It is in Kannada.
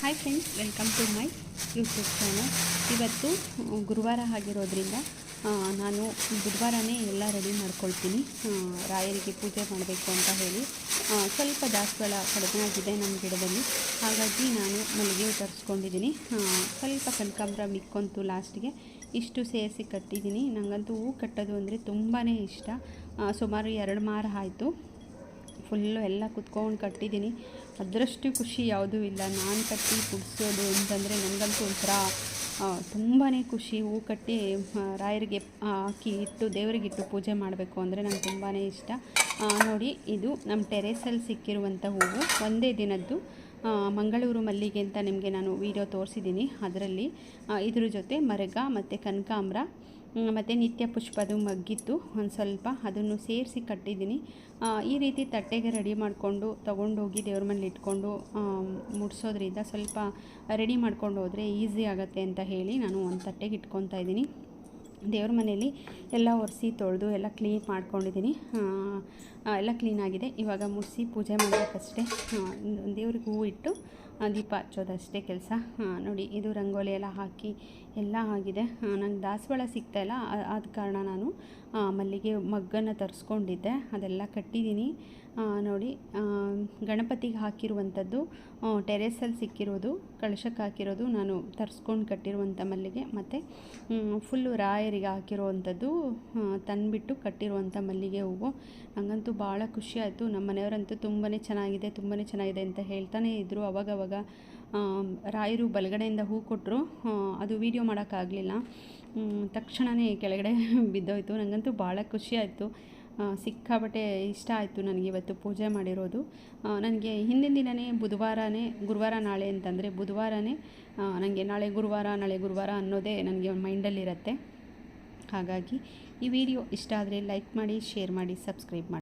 Hi friends welcome to my YouTube channel ಇವತ್ತು ಗುರುವಾರ ಆಗಿರೋದ್ರಿಂದ ನಾನು ಬುಧವಾರನೇ ಎಲ್ಲ ರೆಡಿ ಮಾಡ್ಕೊಳ್ತೀನಿ. ರಾಯರಿಗೆ ಪೂಜೆ ಮಾಡಬೇಕು ಅಂತ ಹೇಳಿ. ಸ್ವಲ್ಪ ದಾಸವಾಳ ಕಡಿಮೆಯಾಗಿದೆ ನಮ್ಮ ಗಿಡದಲ್ಲಿ. ಹಾಗಾಗಿ ನಾನು ಮಲ್ಲಿಗೆ ಹೂ ತರಿಸ್ಕೊಂಡಿದ್ದೀನಿ. ಸ್ವಲ್ಪ ಕನಕಾಂಬ್ರ ಮಿಕ್ಕೊಂತು ಲಾಸ್ಟಿಗೆ ಇಷ್ಟು ಸೇರಿಸಿ ಕಟ್ಟಿದ್ದೀನಿ. ನನಗಂತೂ ಹೂ ಕಟ್ಟೋದು ಅಂದರೆ ತುಂಬಾ ಇಷ್ಟ. ಸುಮಾರು ಎರಡು ಮಾರ ಆಯಿತು. ಫುಲ್ಲು ಎಲ್ಲ ಕುತ್ಕೊಂಡು ಕಟ್ಟಿದ್ದೀನಿ. ಅದರಷ್ಟು ಖುಷಿ ಯಾವುದೂ ಇಲ್ಲ. ನಾನು ಕಟ್ಟಿ ಕುಡಿಸೋದು ಅಂತಂದರೆ ನನಗಂತೂ ಒಂಥರ ತುಂಬಾ ಖುಷಿ. ಹೂ ಕಟ್ಟಿ ರಾಯರಿಗೆ ಹಾಕಿ ಇಟ್ಟು ದೇವರಿಗಿಟ್ಟು ಪೂಜೆ ಮಾಡಬೇಕು ಅಂದರೆ ನಂಗೆ ತುಂಬಾ ಇಷ್ಟ. ನೋಡಿ, ಇದು ನಮ್ಮ ಟೆರೇಸಲ್ಲಿ ಸಿಕ್ಕಿರುವಂಥ ಹೂವು. ಒಂದೇ ದಿನದ್ದು ಮಂಗಳೂರು ಮಲ್ಲಿಗೆ ಅಂತ ನಿಮಗೆ ನಾನು ವಿಡಿಯೋ ತೋರಿಸಿದ್ದೀನಿ. ಅದರಲ್ಲಿ ಇದ್ರ ಜೊತೆ ಮರಗ ಮತ್ತು ಕನಕಾಂಬ್ರ ಮತ್ತು ನಿತ್ಯ ಪುಷ್ಪದು ಮಗ್ಗಿತ್ತು ಒಂದು ಸ್ವಲ್ಪ ಅದನ್ನು ಸೇರಿಸಿ ಕಟ್ಟಿದ್ದೀನಿ. ಈ ರೀತಿ ತಟ್ಟೆಗೆ ರೆಡಿ ಮಾಡಿಕೊಂಡು ತೊಗೊಂಡೋಗಿ ದೇವ್ರ ಮನೇಲಿ ಇಟ್ಕೊಂಡು ಮುಡಿಸೋದ್ರಿಂದ ಸ್ವಲ್ಪ ರೆಡಿ ಮಾಡ್ಕೊಂಡು ಹೋದರೆ ಈಸಿ ಆಗುತ್ತೆ ಅಂತ ಹೇಳಿ ನಾನು ಒಂದು ತಟ್ಟೆಗೆ ಇಟ್ಕೊತಾ ಇದ್ದೀನಿ. ದೇವ್ರ ಮನೆಯಲ್ಲಿ ಎಲ್ಲ ಒರೆಸಿ ತೊಳೆದು ಎಲ್ಲ ಕ್ಲೀನ್ ಮಾಡ್ಕೊಂಡಿದ್ದೀನಿ. ಎಲ್ಲ ಕ್ಲೀನಾಗಿದೆ ಇವಾಗ ಮುಡಿಸಿ ಪೂಜೆ ಮಾಡಬೇಕಷ್ಟೇ. ದೇವ್ರಿಗೆ ಹೂವು ಇಟ್ಟು ದೀಪ ಹಚ್ಚೋದಷ್ಟೇ ಕೆಲಸ. ನೋಡಿ, ಇದು ರಂಗೋಲಿ ಎಲ್ಲ ಹಾಕಿ ಎಲ್ಲ ಆಗಿದೆ. ನಂಗೆ ದಾಸವಾಳ ಸಿಗ್ತಾಯಿಲ್ಲ ಆದ ಕಾರಣ ನಾನು ಮಲ್ಲಿಗೆ ಮಗ್ಗನ್ನು ತರಿಸ್ಕೊಂಡಿದ್ದೆ. ಅದೆಲ್ಲ ಕಟ್ಟಿದ್ದೀನಿ. ನೋಡಿ ಗಣಪತಿಗೆ ಹಾಕಿರುವಂಥದ್ದು ಟೆರೆಸಲ್ಲಿ ಸಿಕ್ಕಿರೋದು, ಕಳಶಕ್ಕೆ ಹಾಕಿರೋದು ನಾನು ತರಿಸ್ಕೊಂಡು ಕಟ್ಟಿರುವಂಥ ಮಲ್ಲಿಗೆ. ಮತ್ತು ಫುಲ್ಲು ರಾಯರಿಗೆ ಹಾಕಿರುವಂಥದ್ದು ತಂದುಬಿಟ್ಟು ಕಟ್ಟಿರುವಂಥ ಮಲ್ಲಿಗೆ ಹೂವು. ನನಗಂತೂ ಭಾಳ ಖುಷಿ ಆಯಿತು. ನಮ್ಮ ಮನೆಯವರಂತೂ ತುಂಬಾ ಚೆನ್ನಾಗಿದೆ ತುಂಬಾ ಚೆನ್ನಾಗಿದೆ ಅಂತ ಹೇಳ್ತಾನೆ ಇದ್ದರು ಅವಾಗವಾಗ. ಆ, ರಾಯರು ಬಲಗಡೆಯಿಂದ ಹೂ ಕೊಟ್ಟರು ಅದು ವೀಡಿಯೋ ಮಾಡೋಕ್ಕಾಗಲಿಲ್ಲ. ತಕ್ಷಣವೇ ಕೆಳಗಡೆ ಬಿದ್ದೋಯ್ತು. ನನಗಂತೂ ಭಾಳ ಖುಷಿ ಆಯಿತು. ಆ, ಸಿಕ್ಕಾಪಟ್ಟೆ ಇಷ್ಟ ಆಯಿತು ನನಗೆ ಇವತ್ತು ಪೂಜೆ ಮಾಡಿರೋದು. ನನಗೆ ಹಿಂದಿನ ದಿನವೇ ಬುಧವಾರನೇ ಗುರುವಾರ ನಾಳೆ ಅಂತಂದರೆ ಬುಧವಾರನೇ ನನಗೆ ನಾಳೆ ಗುರುವಾರ ನಾಳೆ ಗುರುವಾರ ಅನ್ನೋದೇ ನನಗೆ ಮೈಂಡಲ್ಲಿರುತ್ತೆ. ಹಾಗಾಗಿ ಈ ವಿಡಿಯೋ ಇಷ್ಟ ಆದರೆ ಲೈಕ್ ಮಾಡಿ ಶೇರ್ ಮಾಡಿ ಸಬ್ಸ್ಕ್ರೈಬ್ ಮಾಡಿ.